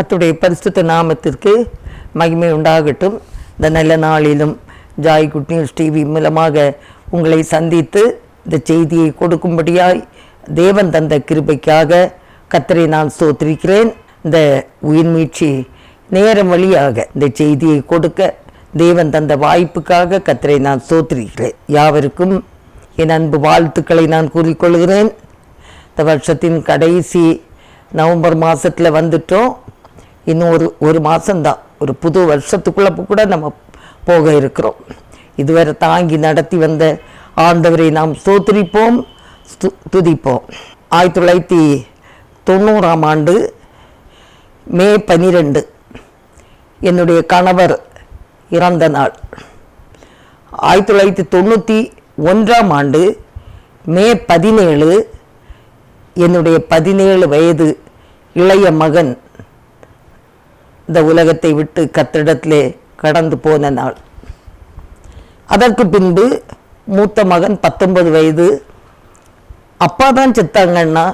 கத்துடைய பரிசுத்த நாமத்திற்கு மகிமை உண்டாகட்டும். இந்த நல்ல நாளிலும் ஜாய் குட் நியூஸ் டிவி மூலமாக உங்களை சந்தித்து இந்த செய்தியை கொடுக்கும்படியாய் தேவன் தந்த கிருபைக்காக கத்தரை நான் ஸ்தோத்திரிக்கிறேன். இந்த உயிர் மீட்சி நேரம் வழியாக இந்த செய்தியை கொடுக்க தேவன் தந்த வாய்ப்புக்காக கத்தரை நான் ஸ்தோத்திரிக்கிறேன். யாவருக்கும் என் அன்பு வாழ்த்துக்களை நான் கூறிக்கொள்கிறேன். இந்த வருஷத்தின் கடைசி நவம்பர் மாதத்தில் வந்துட்டோம். இன்னும் ஒரு ஒரு மாதம்தான் ஒரு புது வருஷத்துக்குள்ளே கூட நம்ம போக இருக்கிறோம். இதுவரை தாங்கி நடத்தி வந்த ஆண்டவரை நாம் சோத்திரிப்போம் ஸ்து- துதிப்போம். ஆயிரத்தி தொள்ளாயிரத்தி தொண்ணூறாம் ஆண்டு மே பனிரெண்டு என்னுடைய கணவர் இறந்த நாள். ஆயிரத்தி தொள்ளாயிரத்தி தொண்ணூற்றி ஒன்றாம் ஆண்டு மே பதினேழு என்னுடைய பதினேழு வயது இளைய மகன் இந்த உலகத்தை விட்டு கத்திடத்திலே கடந்து போன நாள். அதற்கு பின்பு மூத்த மகன் பத்தொன்பது வயது அப்பா தான் செத்தாங்கன்னா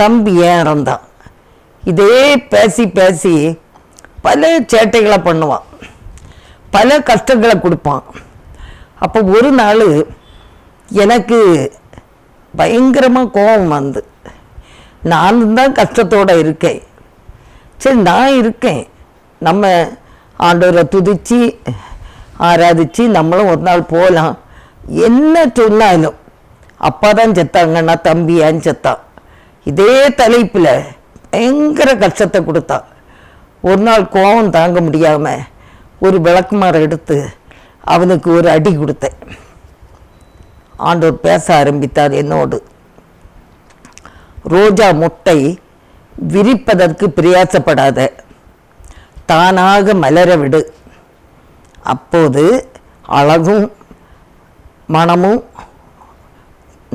தம்பி ஏன் இறந்தான்? இதே பேசி பேசி பல சேட்டைகளை பண்ணுவான். பல கஷ்டங்களை கொடுப்பான். அப்போ ஒரு நாள் எனக்கு பயங்கரமாக கோபம் வந்து நான் தான் கஷ்டத்தோடு இருக்கேன். சரி நான் இருக்கேன். நம்ம ஆண்டவரை துதித்து ஆராதித்து நம்மளும் ஒரு நாள் போகலாம் என்ன சொன்னாலும் அப்பா தான் செத்தாங்கன்னா தம்பியான்னு செத்தான் இதே தலைப்பில் பயங்கர கஷ்டத்தை கொடுத்தான் ஒரு நாள் கோபம் தாங்க முடியாமல் ஒரு விளக்குமாறு எடுத்து அவனுக்கு ஒரு அடி கொடுத்தேன். ஆண்டவர் பேச ஆரம்பித்தார் என்னோடு. ரோஜா முட்டை விரிப்பதற்கு பிரயாசப்படாத. தானாக மலர விடு. அப்போது அழகும் மனமும்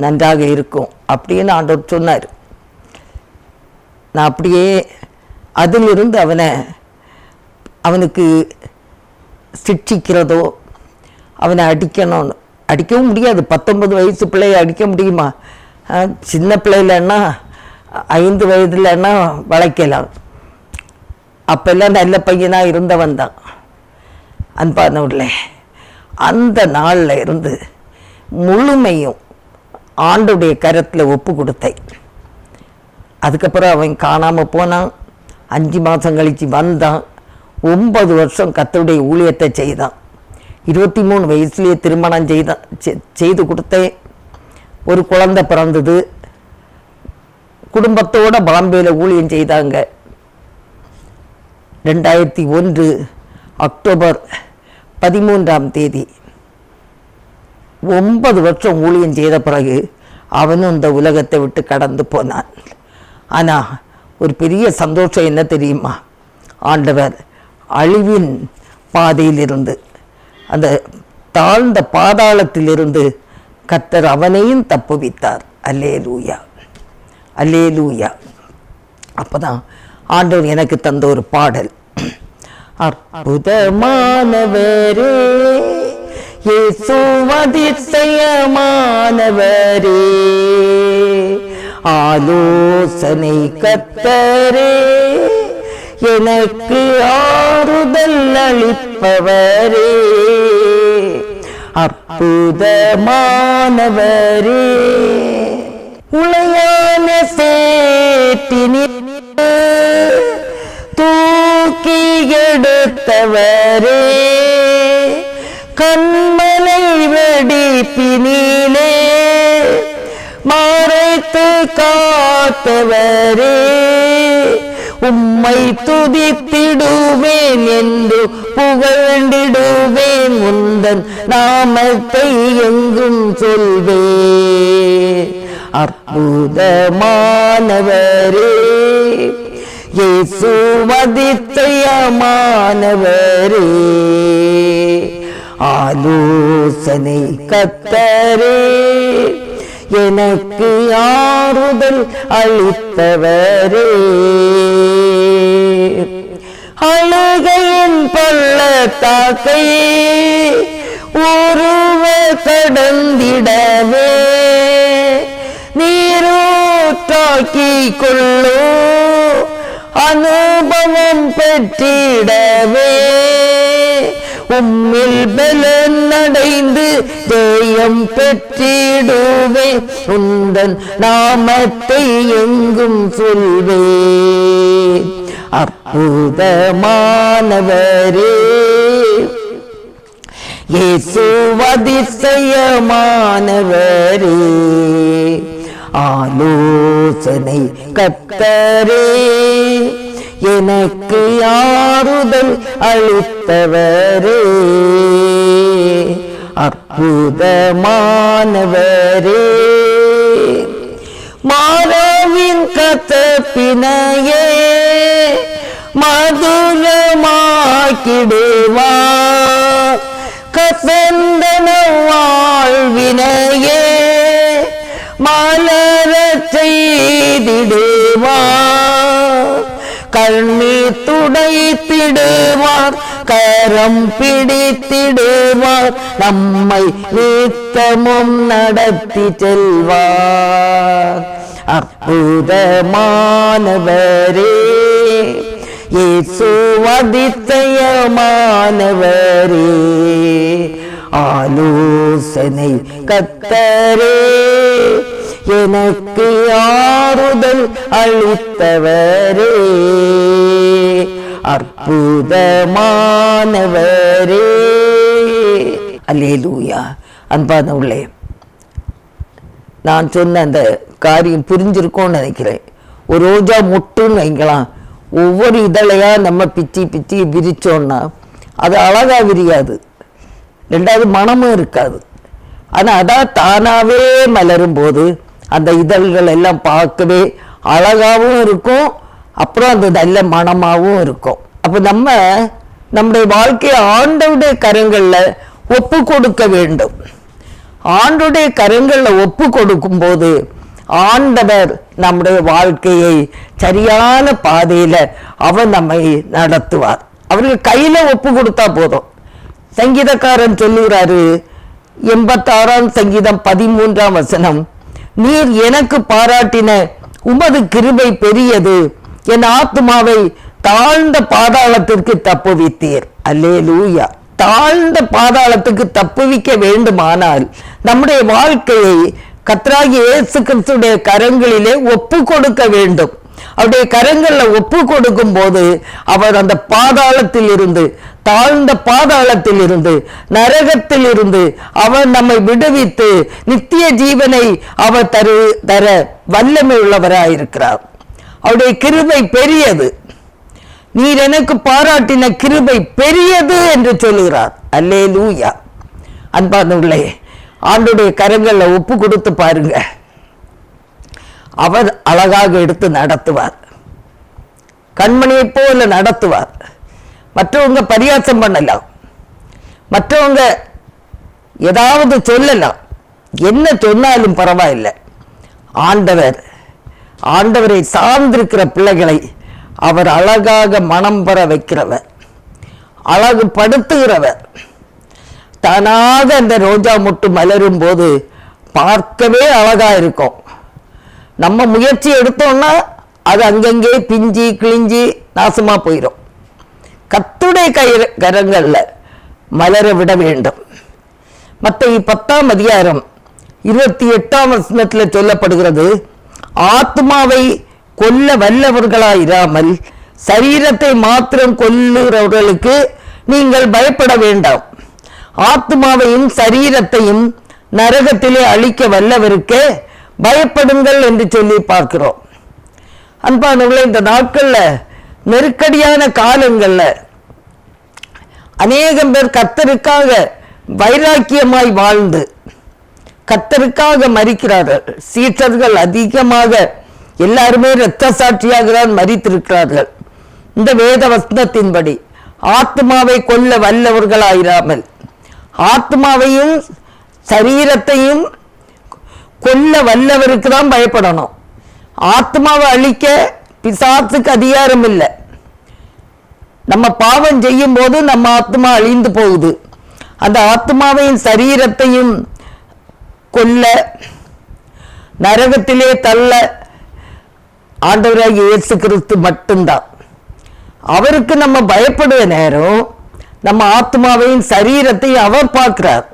நன்றாக இருக்கும் அப்படின்னு ஆண்டவர் சொன்னார். நான் அப்படியே அதிலிருந்து அவனை அவனுக்கு சிக்ஷிக்கிறதோ அவனை அடிக்கணும்னு அடிக்கவும் முடியாது. பத்தொன்பது வயசு பிள்ளைய அடிக்க முடியுமா? சின்ன பிள்ளையிலன்னா ஐந்து வயதுலன்னா வளைக்கலாம். அப்பெல்லாம் நல்ல பையனாக இருந்தவன் தான். அன்பானவர்களே அந்த நாளில் இருந்து முழுமையும் ஆண்டுடைய கரத்தில் ஒப்பு கொடுத்தேன். அதுக்கப்புறம் அவன் காணாமல் போனான். அஞ்சு மாதம் கழித்து வந்தான். ஒன்பது வருஷம் கத்தருடைய ஊழியத்தை செய்தான். இருபத்தி மூணு வயசுலேயே திருமணம் செய்தான் செ- செய்து கொடுத்தேன். ஒரு குழந்தை பிறந்தது. குடும்பத்தோட பாம்பேயில் ஊழியம் செய்தாங்க. ரெண்டாயிரத்தி ஒன்று அக்டோபர் பதிமூன்றாம் தேதி. ஒன்பது வருஷம் ஊழியம் செய்த பிறகு அவனும் இந்த உலகத்தை விட்டு கடந்து போனான். ஆனால் ஒரு பெரிய சந்தோஷம் என்ன தெரியுமா? ஆண்டவர் அழிவின் பாதையிலிருந்து அந்த தாழ்ந்த பாதாளத்திலிருந்து கத்தர் அவனையும் தப்புவித்தார். அல்லே லூயா அல்லே லூயா அப்பதான் ஆண்டவர் எனக்கு தந்த ஒரு பாடல். அற்புதமானவரே இயேசு ஆலோசனை கத்தரே எனக்கு ஆறுதல் அளிப்பவரே அற்புதமானவரே உளையான சேட்டினி தூக்கி எடுத்தவரே கண்மலை வெடிப்பினிலே மறைத்து காத்தவரே உம்மை துதித்திடுவேன் என்று புகழ்ந்திடுவேன் முந்தன் நாமத்தை எங்கும் சொல்வே அற்புதமானவரே. இயேசு ஆலோசனை கத்தரே. எனக்கு ஆறுதல் அளித்தவரே. அழுகையின் பள்ளத்தாக்கை உருவ கடந்திடவே. கொள்ளோ அனுபவம் பெற்றிடவே. உம்மில் பலன் அடைந்து தேயம் பெற்றிடுவே. உந்தன் நாமத்தை எங்கும் சொல்வே. அற்புதமானவரே. இயேசுவதிசயமானவரே ஆலோசனை கத்தரே. எனக்கு ஆறுதல் அளித்தவரே. அற்புதமானவரே. மாறவின் கத்தப்பினையே மதுரமாக்கிடுவா கசந்தன கண்ணீர் துடைத்திடுவார். கரம் பிடித்திடுவார். நம்மை நித்தமும் நடத்தி செல்வார். அற்புதமானவரே இயேசுவதித்தயமானவரே ஆலோசனை கத்தரே. எனக்கு ஆறுதல் அளித்தவரே. அற்புதமானவரே. அல்லேலூயா. அன்பானவர்களே நான் சொன்ன அந்த காரியம் புரிஞ்சிருக்கோன்னு நினைக்கிறேன். ஒரு ரோஜா மொட்டுன்னு வைக்கலாம் ஒவ்வொரு இதழையா நம்ம பிச்சி பிச்சி விரிச்சோம்னா அது அழகா விரியாது. ரெண்டாவது மனமும் இருக்காது. ஆனால் அதான் தானாகவே மலரும் போது அந்த இதழ்கள் எல்லாம் பார்க்கவே அழகாகவும் இருக்கும். அப்புறம் அது நல்ல மனமாகவும் இருக்கும். அப்போ நம்ம நம்முடைய வாழ்க்கையை ஆண்டவுடைய கரங்களில் ஒப்பு கொடுக்க வேண்டும். ஆண்டுடைய கரங்களில் ஒப்பு கொடுக்கும்போது ஆண்டவர் நம்முடைய வாழ்க்கையை சரியான பாதையில் அவர் நம்மை நடத்துவார். அவருக்கு கையில் ஒப்பு கொடுத்தா போதும். சங்கீதக்காரன் சொல்லுகிறாரு எண்பத்தாறாம் சங்கீதம் பதிமூன்றாம் வசனம் நீர் எனக்கு பாராட்டின உமது கிருபை பெரியது. என் ஆத்மாவை தாழ்ந்த பாதாளத்திற்கு தப்புவித்தீர். அல்லே லூயா தாழ்ந்த பாதாளத்துக்கு தப்புவிக்க வேண்டுமானால் நம்முடைய வாழ்க்கையை கத்ராகி இயேசு கிறிஸ்துடைய கரங்களிலே ஒப்பு கொடுக்க வேண்டும். அவருடைய கரங்களில் ஒப்பு கொடுக்கும் போது அவர் அந்த பாதாளத்தில் இருந்து தாழ்ந்த பாதாளத்தில் இருந்து நரகத்தில் இருந்து அவர் நம்மை விடுவித்து நித்திய ஜீவனை அவர் தரு தர வல்லமை உள்ளவராயிருக்கிறார் அவருடைய கிருபை பெரியது. நீர் எனக்கு பாராட்டின கிருபை பெரியது என்று சொல்லுகிறார். அல்லே லூயா அன்பானவர்களே ஆண்டுடைய கரங்களில் ஒப்பு கொடுத்து பாருங்க. அவர் அழகாக எடுத்து நடத்துவார். கண்மணியை போல நடத்துவார். மற்றவங்க பரியாசம் பண்ணலாம். மற்றவங்க ஏதாவது சொல்லலாம். என்ன சொன்னாலும் பரவாயில்லை. ஆண்டவர் ஆண்டவரை சார்ந்திருக்கிற பிள்ளைகளை அவர் அழகாக மனம் பெற வைக்கிறவர். அழகுபடுத்துகிறவர் தானாக அந்த ரோஜா மொட்டு மலரும் போது பார்க்கவே அழகா இருக்கும். நம்ம முயற்சி எடுத்தோம்னா அது அங்கங்கே பிஞ்சி கிழிஞ்சி நாசமாக போயிடும் கத்துடைய கயிற கரங்களில் மலர விட வேண்டும். மற்ற பத்தாம் அதிகாரம் இருபத்தி எட்டாம் வசனத்தில் சொல்லப்படுகிறது ஆத்மாவை கொல்ல வல்லவர்களாயிராமல் சரீரத்தை மாத்திரம் கொல்லுகிறவர்களுக்கு நீங்கள் பயப்பட வேண்டாம். ஆத்மாவையும் சரீரத்தையும் நரகத்திலே அழிக்க வல்லவருக்கு பயப்படுங்கள் என்று சொல்லி பார்க்கிறோம். அன்பானவர்களே இந்த நாட்களில் நெருக்கடியான காலங்களில் அநேகம் பேர் கத்தருக்காக வைராக்கியமாய் வாழ்ந்து கத்தருக்காக மறிக்கிறார்கள் சீற்றர்கள் அதிகமாக எல்லாருமே இரத்த சாட்சியாக மறித்திருக்கிறார்கள் இந்த வேத வசனத்தின்படி ஆத்மாவை கொல்ல வல்லவர்களாயிராமல் ஆத்மாவையும் சரீரத்தையும் கொல்ல வல்லவருக்கு தான் பயப்படணும். ஆத்மாவை அழிக்க பிசாத்துக்கு அதிகாரம் இல்லை. நம்ம பாவம் செய்யும் போது நம்ம ஆத்மா அழிந்து போகுது. அந்த ஆத்மாவையும் சரீரத்தையும் கொல்ல நரகத்திலே தள்ள ஆண்டவராகிய இயேசு கிறிஸ்து மட்டும்தான். அவருக்கு நம்ம பயப்படுற நேரம் நம்ம ஆத்மாவையும் சரீரத்தையும் அவர் பார்க்கிறார்.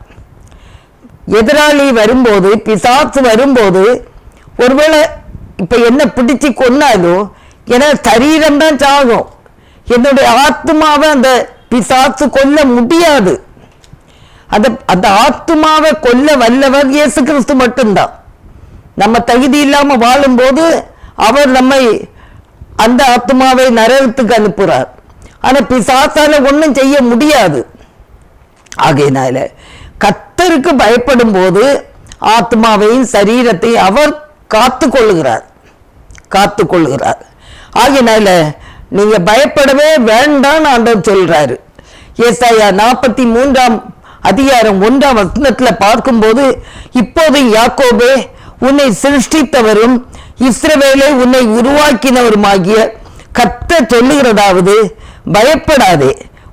எதிராளி வரும்போது பிசாசு வரும்போது ஒருவேளை இப்ப என்ன பிடிச்சு கொன்னாலும் என சரீரம் தான் சாகும். என்னுடைய ஆத்மாவை அந்த பிசாசு கொல்ல முடியாது. அந்த அந்த ஆத்மாவை கொல்ல வல்லவர் இயேசு கிறிஸ்து மட்டும்தான். நம்ம தகுதி இல்லாம வாழும்போது அவர் நம்மை அந்த ஆத்மாவை நரகத்துக்கு அனுப்புறார். ஆனா பிசாசால ஒன்றும் செய்ய முடியாது. ஆகையினால கர்த்தருக்கு பயப்படும் போது ஆத்மாவையும் சரீரத்தையும் அவர் காத்து கொள்ளுகிறார் காத்து கொள்ளுகிறார் ஆகினால நீங்க பயப்படவே வேண்டாம்னு ஆண்டவர் சொல்றாரு. ஏசாயா நாற்பத்தி மூன்றாம் அதிகாரம் ஒன்றாம் வசனத்துல பார்க்கும்போது இப்போது யாக்கோபே உன்னை சிருஷ்டித்தவரும் இஸ்ரவேலை உன்னை உருவாக்கினவருமாகிய கத்த சொல்லுகிறதாவது பயப்படாதே.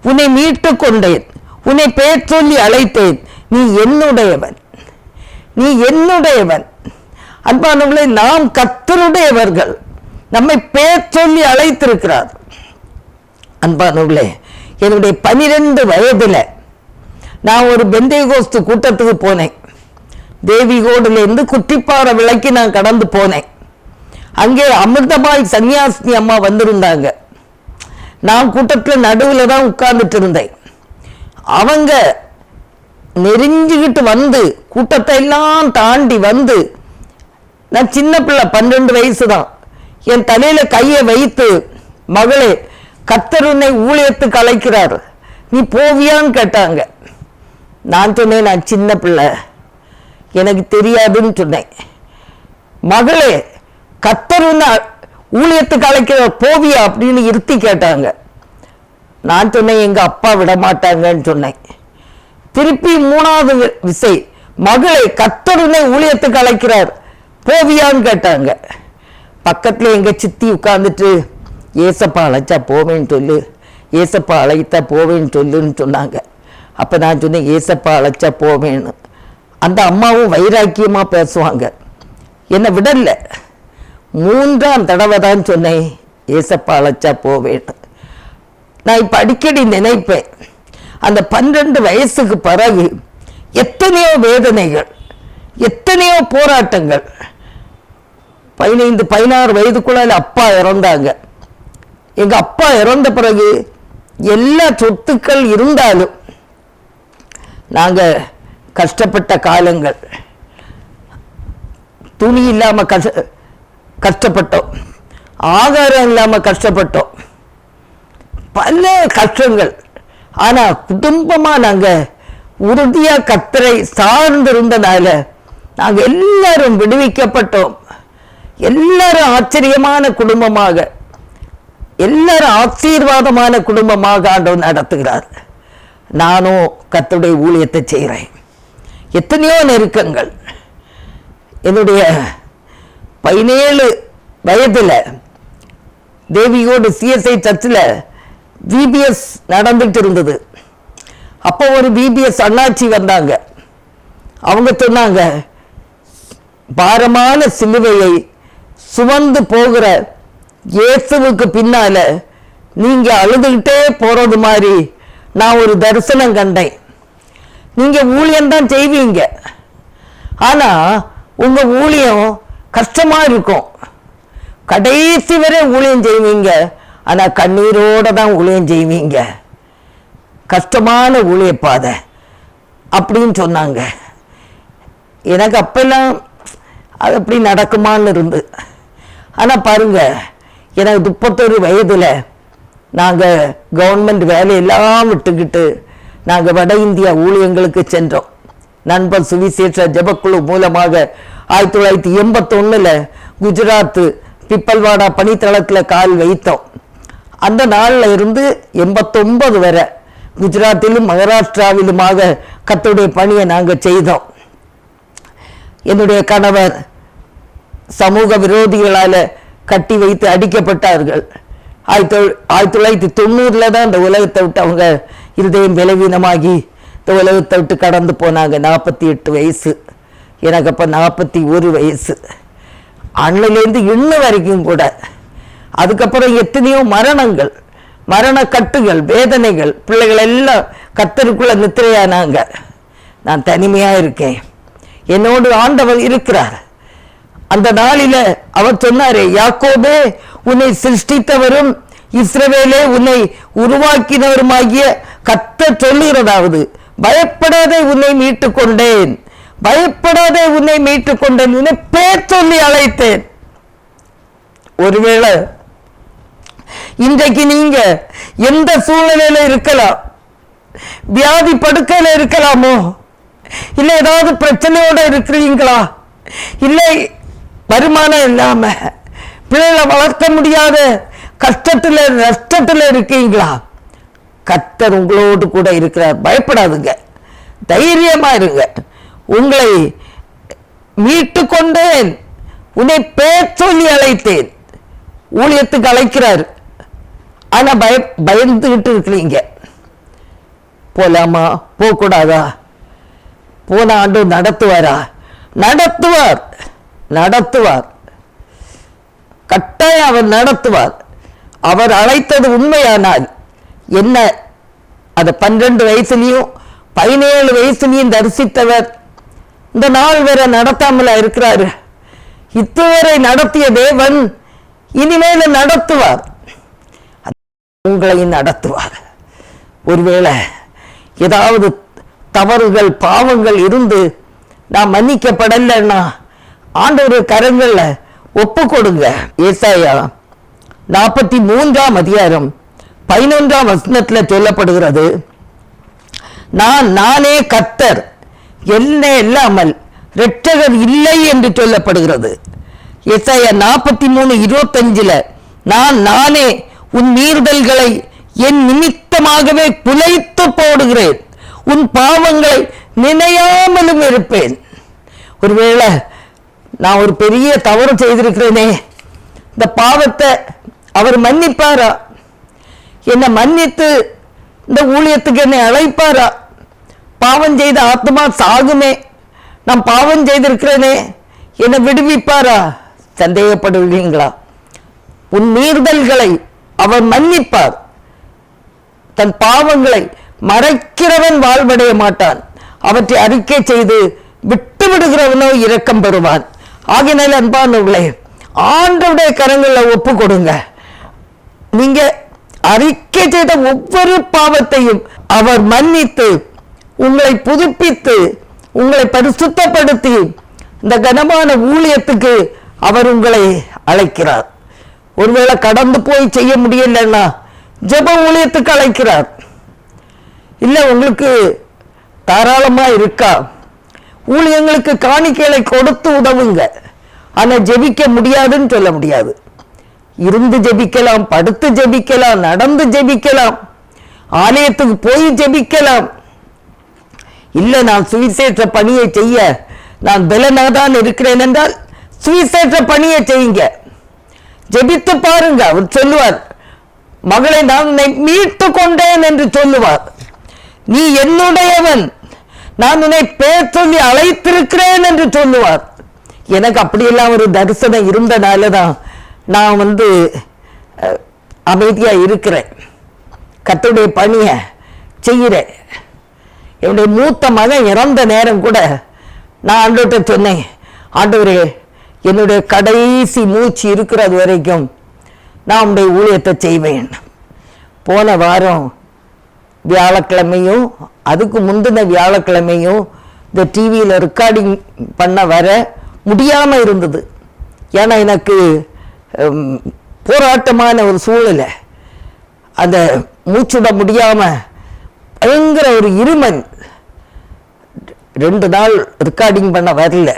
உன்னை மீட்டு கொண்டேன் உன்னை பேர் சொல்லி அழைத்தேன். நீ என்னுடையவன். நீ என்னுடையவன். அன்பானவர்களை நாம் கத்தருடையவர்கள் நம்மை பேர் சொல்லி அழைத்திருக்கிறார். அன்பானவர்களே என்னுடைய பனிரெண்டு வயதில் நான் ஒரு பெந்தைகோஸ்து கூட்டத்துக்கு போனேன். தேவிகோடுலேருந்து குட்டிப்பாறை விலைக்கு நான் கடந்து போனேன். அங்கே அமிர்தபாய் சன்னியாசினி அம்மா வந்திருந்தாங்க. நான் கூட்டத்தில் நடுவில் தான் உட்கார்ந்துட்டு இருந்தேன். அவங்க நெறிஞ்சுக்கிட்டு வந்து கூட்டத்தை எல்லாம் தாண்டி வந்து நான் சின்ன பிள்ளை பன்னெண்டு வயசு தான் என் தலையில கையை வைத்து மகளே கத்தருனை ஊழியத்து ஊழியத்துக்கு நீ போவியான்னு கேட்டாங்க. நான் சொன்னேன் நான் சின்ன பிள்ளை. எனக்கு தெரியாதுன்னு சொன்னேன். மகளே கத்தருன்னு ஊழியத்துக்கு அழைக்கிறார் போவியா? அப்படின்னு இருத்தி கேட்டாங்க. நான் சொன்னேன் எங்கள் அப்பா விட மாட்டாங்கன்னு சொன்னேன். திருப்பி மூணாவது விசை. மகளை கத்தருமே ஊழியத்துக்கு அழைக்கிறார். போவியான்னு கேட்டாங்க. பக்கத்தில் எங்கள் சித்தி உட்காந்துட்டு ஏசப்பா அழைச்சா போவேன்னு சொல்லு. ஏசப்பா அழைத்தா போவேன்னு சொல்லுன்னு சொன்னாங்க. அப்போ நான் சொன்னேன் ஏசப்பா அழைச்சா போவேன்னு. அந்த அம்மாவும் வைராக்கியமாக பேசுவாங்க. என்னை விடல. மூன்றாம் தடவை தான் சொன்னேன் ஏசப்பா அழைச்சா போவேன்னு. நான் இப்போ அடிக்கடி நினைப்பேன். அந்த பன்னெண்டு வயசுக்கு பிறகு எத்தனையோ வேதனைகள் எத்தனையோ போராட்டங்கள். பதினைந்து பதினாறு வயதுக்குள்ள அப்பா இறந்தாங்க. எங்கள் அப்பா இறந்த பிறகு எல்லா சொத்துக்கள் இருந்தாலும் நாங்கள் கஷ்டப்பட்ட காலங்கள். துணி இல்லாமல் கஷ்ட கஷ்டப்பட்டோம். ஆகாரம் இல்லாமல் கஷ்டப்பட்டோம். பல கஷ்டங்கள். ஆனால் குடும்பமாக நாங்கள் உறுதியாக கத்தரை சார்ந்திருந்தனால நாங்கள் எல்லாரும் விடுவிக்கப்பட்டோம். எல்லாரும் ஆச்சரியமான குடும்பமாக எல்லாரும் ஆசீர்வாதமான குடும்பமாக ஆண்டவர் நடத்துகிறார். நானும் கத்துடைய ஊழியத்தை செய்கிறேன். எத்தனையோ நெருக்கங்கள். என்னுடைய பதினேழு வயதில் தேவியோடு சிஎஸ்ஐ சர்ச்சில் விபிஎஸ் நடந்துட்டு இருந்தது அப்போ ஒரு விபிஎஸ் அண்ணாச்சி வந்தாங்க. அவங்க சொன்னாங்க பாரமான சிலுவையை சுமந்து போகிற இயேசுவுக்கு பின்னால நீங்கள் அழுதுகிட்டே போகிறது மாதிரி நான் ஒரு தரிசனம் கண்டேன். நீங்க ஊழியம்தான் செய்வீங்க. ஆனால் உங்கள் ஊழியம் கஷ்டமாக இருக்கும். கடைசி வரை ஊழியம் செய்வீங்க. ஆனால் கண்ணீரோடு தான் ஊழியம் செய்வீங்க. கஷ்டமான ஊழியப்பாதை அப்படின்னு சொன்னாங்க. எனக்கு அப்பெல்லாம் அது அப்படி நடக்குமான்னு இருந்து. ஆனால் பாருங்கள் எனக்கு முப்பத்தொரு வயதில் நாங்கள் கவர்மெண்ட் வேலையெல்லாம் விட்டுக்கிட்டு நாங்கள் வட இந்தியா ஊழியங்களுக்கு சென்றோம். நண்பர் சுவிசேஷ ஜபக்குழு மூலமாக ஆயிரத்தி தொள்ளாயிரத்தி எண்பத்தொன்னுல குஜராத் பிப்பல்வாடா பனித்தளத்தில் கால் வைத்தோம். அந்த நாளில் இருந்து எண்பத்தொன்பது வரை குஜராத்திலும் மகாராஷ்டிராவிலுமாக கத்துடைய பணியை நாங்கள் செய்தோம். என்னுடைய கணவர் சமூக விரோதிகளால் கட்டி வைத்து அடிக்கப்பட்டார்கள். ஆயிரத்தி தொள்- ஆயிரத்தி தொள்ளாயிரத்தி தொண்ணூறில் தான் இந்த உலகத்தை விட்டு அவங்க இருதயம் பலவீனமாகி இந்த உலகத்தை விட்டு கடந்து போனாங்க. நாற்பத்தி எட்டு வயசு. எனக்கு அப்போ நாற்பத்தி ஒரு வயசு. அண்ணிலேருந்து இன்ன வரைக்கும் கூட அதுக்கப்புறம் எத்தனையோ மரணங்கள் மரண கட்டுகள் வேதனைகள் பிள்ளைகள் எல்லாம் கத்தருக்குள்ள நித்திரையானாங்க. நான் தனிமையா இருக்கேன். என்னோடு ஆண்டவர் இருக்கிறார். அந்த நாளில அவர் சொன்னாரே யாக்கோபே உன்னை சிருஷ்டித்தவரும் இஸ்ரவேலே உன்னை உருவாக்கினவருமாகிய கத்த சொல்லுகிறதாவது பயப்படாதே உன்னை மீட்டுக் கொண்டேன் பயப்படாதே உன்னை மீட்டுக் கொண்டேன் உன்னை பேர் சொல்லி அழைத்தேன். ஒருவேளை இன்றைக்கு நீங்க எந்த சூழ்நிலையில இருக்கலாம்? வியாதி படுக்கையில இருக்கலாமோ? இல்லை ஏதாவது பிரச்சனையோட இருக்கிறீங்களா? இல்லை வருமானம் இல்லாம பிள்ளைகளை வளர்க்க முடியாத கஷ்டத்துல நஷ்டத்துல இருக்கீங்களா? கத்தர் உங்களோடு கூட இருக்கிறார். பயப்படாதுங்க. தைரியமா இருங்க. உங்களை மீட்டு கொண்டேன் உன்னை பேர் சொல்லி அழைத்தேன். ஊழியத்துக்கு அழைக்கிறார். ஆனா பய பயந்துகிட்டு இருக்கிறீங்க போலாமா? போகக்கூடாதா? போன ஆண்டு நடத்துவாரா? நடத்துவார். நடத்துவார். கட்டாயம் அவர் நடத்துவார். அவர் அழைத்தது உண்மையானால் என்ன? அது பன்னிரண்டு வயசுலையும் பதினேழு வயசுலையும் தரிசித்தவர் இந்த நாள் வரை நடத்தாமலா இருக்கிறாரு. இத்துவரை நடத்திய தேவன் இனிமேல நடத்துவார். உங்களை நடத்துவார். ஒருவேளை ஏதாவது தவறுகள் பாவங்கள் இருந்து நான் மன்னிக்கப்படலைன்னா ஆண்டவர் கரங்களில் ஒப்பு கொடுங்க. ஏசாயா நாற்பத்தி மூன்றாம் அதிகாரம் பதினொன்றாம் வசனத்தில் சொல்லப்படுகிறது நான் நானே கத்தர் என்ன இல்லாமல் இரட்சகர் இல்லை என்று சொல்லப்படுகிறது. எஸ்ஐயா நாற்பத்தி மூணு இருபத்தஞ்சில் நான் நானே உன் மீறுதல்களை என் நிமித்தமாகவே குலைத்து போடுகிறேன். உன் பாவங்களை நினையாமலும் இருப்பேன். ஒருவேளை நான் ஒரு பெரிய தவறு செய்திருக்கிறேனே. இந்த பாவத்தை அவர் மன்னிப்பாரா? என்னை மன்னித்து இந்த ஊழியத்துக்கு என்னை அழைப்பாரா? பாவம் செய்த ஆத்மா சாகுமே. நான் பாவம் செய்திருக்கிறேனே. என்னை விடுவிப்பாரா? சந்தேகப்படுவீங்களா உன் மீறுதல்களை அவர் மன்னிப்பார். தன் பாவங்களை மறைக்கிறவன் வாழ்வடைய மாட்டான். அவற்றை அறிக்கை செய்து விட்டு விடுகிறவனோ இரக்கம் பெறுவான். ஆகினால் அன்பானவர்களே ஆண்டவுடைய கரங்களை ஒப்பு கொடுங்க நீங்க அறிக்கை செய்த ஒவ்வொரு பாவத்தையும் அவர் மன்னித்து உங்களை புதுப்பித்து உங்களை பரிசுத்தப்படுத்தி இந்த கனமான ஊழியத்துக்கு அவர் உங்களை அழைக்கிறார். ஒருவேளை கடந்து போய் செய்ய முடியலன்னா ஜப ஊழியத்துக்கு அழைக்கிறார். இல்லை உங்களுக்கு தாராளமா இருக்கா? ஊழியங்களுக்கு காணிக்கைகளை கொடுத்து உதவுங்க. ஆனா ஜெபிக்க முடியாதுன்னு சொல்ல முடியாது. இருந்து ஜெபிக்கலாம் படுத்து ஜெபிக்கலாம் நடந்து ஜெபிக்கலாம் ஆலயத்துக்கு போய் ஜெபிக்கலாம். இல்லை நான் சுவிசேஷ பணியை செய்ய நான் பலனாதான் இருக்கிறேன் என்றால் சுவிசேஷ பணியை செய்யுங்க. ஜெபித்து பாருங்க. அவர் சொல்லுவார் மகளை நான் மீட்டு கொண்டேன் என்று சொல்லுவார். நீ என்னுடையவன். நான் உன்னை பேர் சொல்லி அழைத்திருக்கிறேன் என்று சொல்லுவார். எனக்கு அப்படியெல்லாம் ஒரு தரிசனம் இருந்தனால தான் நான் வந்து அமைதியாக இருக்கிறேன். கத்துடைய பணியை செய்கிறேன். என்னுடைய மூத்த மகன் இறந்த நேரம் கூட நான் ஆண்டவர்கிட்ட சொன்னேன் ஆண்டவரே என்னுடைய கடைசி மூச்சு இருக்கிறது வரைக்கும் நான் உடைய ஊழியத்தை செய்வேன். போன வாரம் வியாழக்கிழமையும் அதுக்கு முந்தின வியாழக்கிழமையும் இந்த டிவியில் ரெக்கார்டிங் பண்ண வர முடியாமல் இருந்தது. ஏன்னா எனக்கு போராட்டமான ஒரு சூழ்நிலை அந்த மூச்சுட முடியாமல் பயங்கர ஒரு இருமல். ரெண்டு நாள் ரெக்கார்டிங் பண்ண வரல.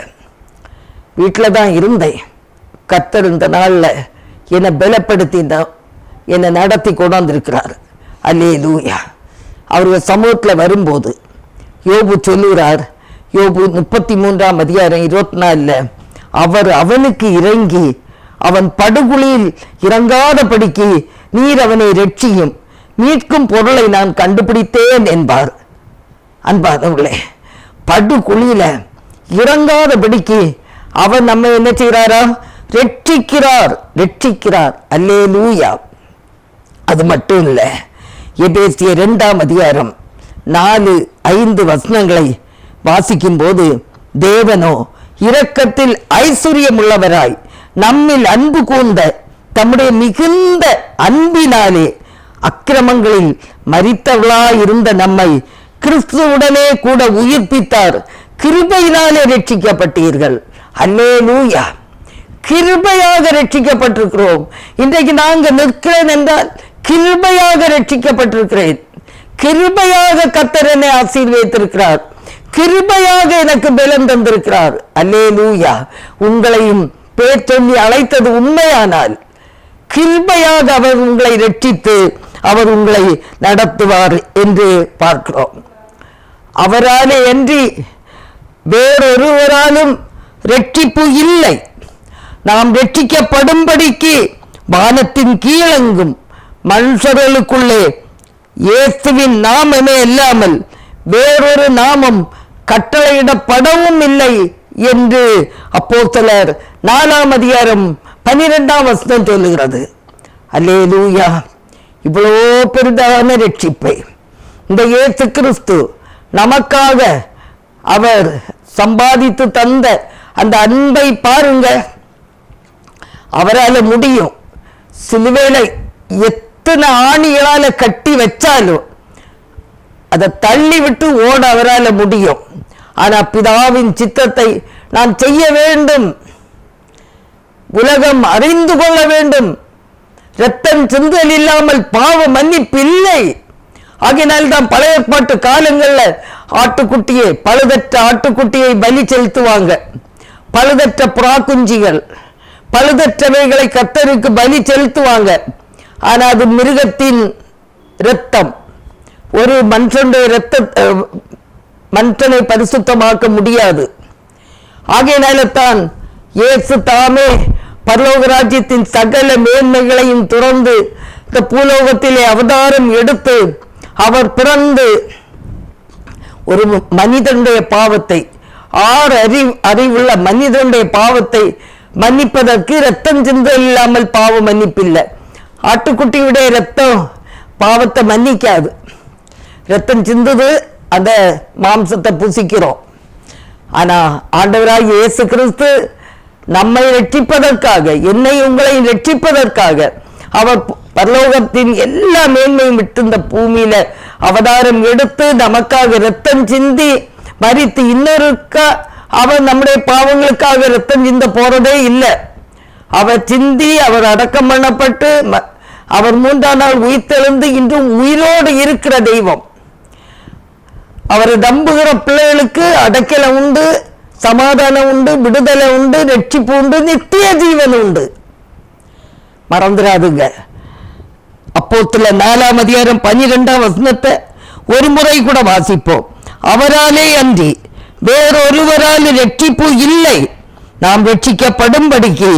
வீட்டில் தான் இருந்தேன். கத்தர் இந்த நாளில் என்னை பலப்படுத்தி என்னை நடத்தி கொண்டாந்துருக்கிறார். அல்லே லூயா அவர் சமூகத்தில் வரும்போது யோபு சொல்லுகிறார் யோபு முப்பத்தி மூன்றாம் அதிகாரம் இருபத்தி நாலில் அவர் அவனுக்கு இறங்கி அவன் படுகுழியில் இறங்காதபடிக்கு நீர் அவனை ரட்சியும் மீட்கும் பொருளை நான் கண்டுபிடித்தேன் என்பார். அன்பானவர்களே படு இறங்காதபடிக்கு அவர் நம்ம என்ன செய்கிறாரா? ரட்சிக்கிறார் ரட்சிக்கிறார் அல்லே லூயா அது மட்டும் இல்லை. எபேசிய இரண்டாம் அதிகாரம் நாலு ஐந்து வசனங்களை வாசிக்கும் போது தேவனோ இரக்கத்தில் ஐஸ்வர்யமுள்ளவராய் நம்மில் அன்பு கூர்ந்த தம்முடைய மிகுந்த அன்பினாலே அக்கிரமங்களில் மறித்தவளாய் இருந்த நம்மை கிறிஸ்துவுடனே கூட உயிர்ப்பித்தார். கிருபையினாலே ரட்சிக்கப்பட்டீர்கள் அல்லேலூயா. கிருபையாக ரட்சிக்கப்பட்டிருக்கிறோம். இன்றைக்கு நாங்கள் நிற்கிறேன் என்றால் கிருபையாக ரட்சிக்கப்பட்டிருக்கிறேன். கிருபையாக கத்தர் என்னை ஆசீர்வதித்திருக்கிறார். கிருபையாக எனக்கு பலம் தந்திருக்கிறார். அல்லேலூயா. உங்களையும் பேர் சொல்லி அழைத்தது உண்மையானால் கிருபையாக அவர் உங்களை ரட்சித்து அவர் உங்களை நடத்துவார் என்று பார்க்கிறோம். அவராலே அன்றி வேறொருவராலும் ரட்சிப்பு இல்லை. நாம் ரட்சிக்கப்படும்படிக்கு வானத்தின் கீழங்கும் மனுஷர்களுக்குள்ளே இயேசுவின் நாமமே இல்லாமல் வேறொரு நாமம் கட்டளையிடப்படவும் இல்லை என்று அப்போஸ்தலர் நாலாம் அதிகாரம் பனிரெண்டாம் வசனம் சொல்லுகிறது. அல்லேலூயா. இவ்வளோ பெரிதான ரட்சிப்பை இந்த இயேசு கிறிஸ்து நமக்காக அவர் சம்பாதித்து தந்த அந்த அன்பை பாருங்க அவரால முடியும். சிலுவையில எத்தனை ஆணிகளால கட்டி வச்சாலும் அதை தள்ளி விட்டு ஓட அவரால முடியும். ஆனா பிதாவின் சித்தத்தை நான் செய்ய வேண்டும். உலகம் அறிந்து கொள்ள வேண்டும். ரத்தம் சிந்தல் இல்லாமல் பாவ மன்னிப்பு இல்லை. ஆகினால் தான் பழைய பாட்டு காலங்களில் ஆட்டுக்குட்டியை பழுதற்ற ஆட்டுக்குட்டியை பலி செலுத்துவாங்க. பழுதற்ற புறாக்குஞ்சிகள் பழுதற்றவைகளை கத்தருக்கு பலி செலுத்துவாங்க. ஆனால் அது மிருகத்தின் இரத்தம். ஒரு மனுஷனுடைய இரத்த மன்றனை மனுஷனை பரிசுத்தமாக்க முடியாது. ஆகையினால்தான் இயேசு தாமே பரலோகராஜ்யத்தின் சகல மேன்மைகளையும் துறந்து இந்த பூலோகத்திலே அவதாரம் எடுத்து அவர் பிறந்து ஒரு மனிதனுடைய பாவத்தை ஆறு அறி அறிவுள்ள மனிதனுடைய பாவத்தை மன்னிப்பதற்கு ரத்தம் சிந்தம் இல்லாமல் பாவ மன்னிப்பில்லை. ஆட்டுக்குட்டியுடைய ரத்தம் பாவத்தை மன்னிக்காது. ரத்தம் சிந்துது அந்த மாம்சத்தை புசிக்கிறோம். ஆனால் ஆண்டவராக இயேசு கிறிஸ்து நம்மை ரட்சிப்பதற்காக என்னை உங்களை ரட்சிப்பதற்காக அவர் பரலோகத்தின் எல்லா மேன்மையும் விட்டு இந்த பூமியில அவதாரம் எடுத்து நமக்காக ரத்தம் சிந்தி மறித்து இன்னொருக்கா அவர் நம்முடைய பாவங்களுக்காக ரத்தம் சிந்த போறதே இல்லை. அவர் சிந்தி அவர் அடக்கம் பண்ணப்பட்டு ம- அவர் மூன்றாம் நாள் உயிர்த்தெழுந்து இன்றும் உயிரோடு இருக்கிற தெய்வம். அவரை நம்புகிற பிள்ளைகளுக்கு அடக்கலை உண்டு சமாதானம் உண்டு விடுதலை உண்டு ரட்சிப்பு உண்டு நித்திய ஜீவன் உண்டு. மறந்துடாதுங்க. அப்போத்துல நாலாம் அதிகாரம் பன்னிரெண்டாம் வசனத்தை ஒரு முறை கூட வாசிப்போம். அவராலே அன்றி வேறொருவரால் ரட்சிப்பு இல்லை. நாம் ரட்சிக்கப்படும்படிக்கு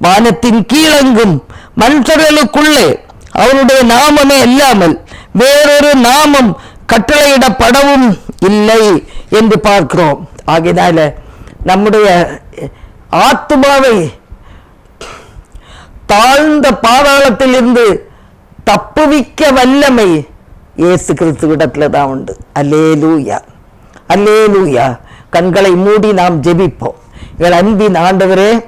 வானத்தின் கீழெங்கும் மனுஷர்களுக்குள்ளே அவருடைய நாமமே இல்லாமல் வேறொரு நாமம் கட்டளையிடப்படவும் இல்லை என்று பார்க்கிறோம். ஆகையினால நம்முடைய ஆத்மாவை தாழ்ந்த பாதாளத்திலிருந்து தப்புவிக்க வல்லமை இயேசு கிறிஸ்துவிடத்தில் தான் உண்டு. அல்லேலூயா. அல்லேலூயா. கண்களை மூடி நாம் ஜெபிப்போம். எங்கள் அன்பின் ஆண்டவரே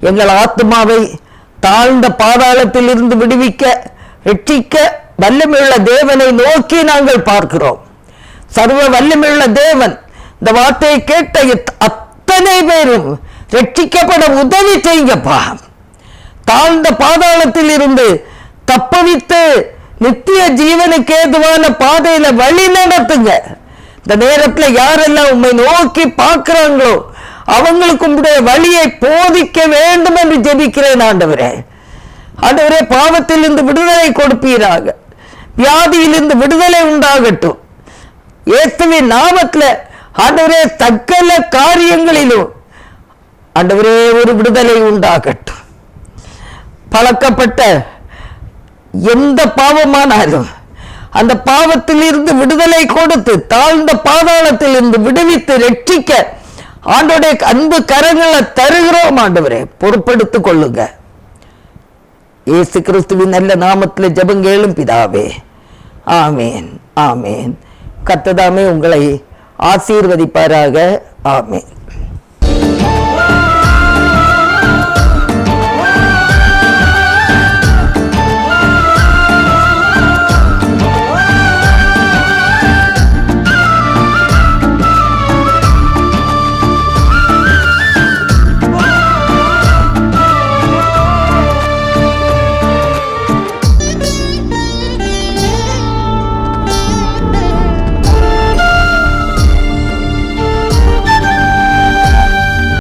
எங்கள் ஆத்மாவை தாழ்ந்த பாதாளத்திலிருந்து விடுவிக்க ரட்சிக்க வல்லமையுள்ள தேவனை நோக்கி நாங்கள் பார்க்கிறோம். சர்வ வல்லமையுள்ள தேவன் இந்த வார்த்தையை கேட்ட எத்- அத்தனை பேரும் ரட்சிக்கப்பட உதவி செய்யுங்கப்பா. தாழ்ந்த பாதாளத்தில் இருந்து தப்பவித்து நித்திய ஜீவனுக்கு ஏதுவான பாதையில வழி நடத்துங்க. இந்த நேரத்துல யாரெல்லாம் உண்மை நோக்கி பார்க்கிறாங்களோ அவங்களுக்கு உங்களுடைய வழியை போதிக்க வேண்டும் என்று ஜெபிக்கிறேன் ஆண்டவரே. ஆண்டவரே பாவத்திலிருந்து விடுதலை கொடுப்பீராக. வியாதியிலிருந்து விடுதலை உண்டாகட்டும். இயேசுவின் நாமத்துல ஆண்டவரே தக்கல காரியங்களிலும் ஆண்டவரே ஒரு விடுதலை உண்டாகட்டும். பழக்கப்பட்ட எந்த பாவமானாலும் அந்த பாவத்தில் இருந்து விடுதலை கொடுத்து தாழ்ந்த பாதாளத்தில் இருந்து விடுவித்து ரட்சிக்க ஆண்டோடைய அன்பு கரங்களை தருகிறோம் ஆண்டவரே. பொறுப்படுத்திக் கொள்ளுங்க. இயேசு கிறிஸ்துவின் நல்ல நாமத்தில் ஜெபங்கேளும் பிதாவே. ஆமேன் ஆமேன். கத்ததாமே உங்களை ஆசீர்வதிப்பாராக. ஆமேன்.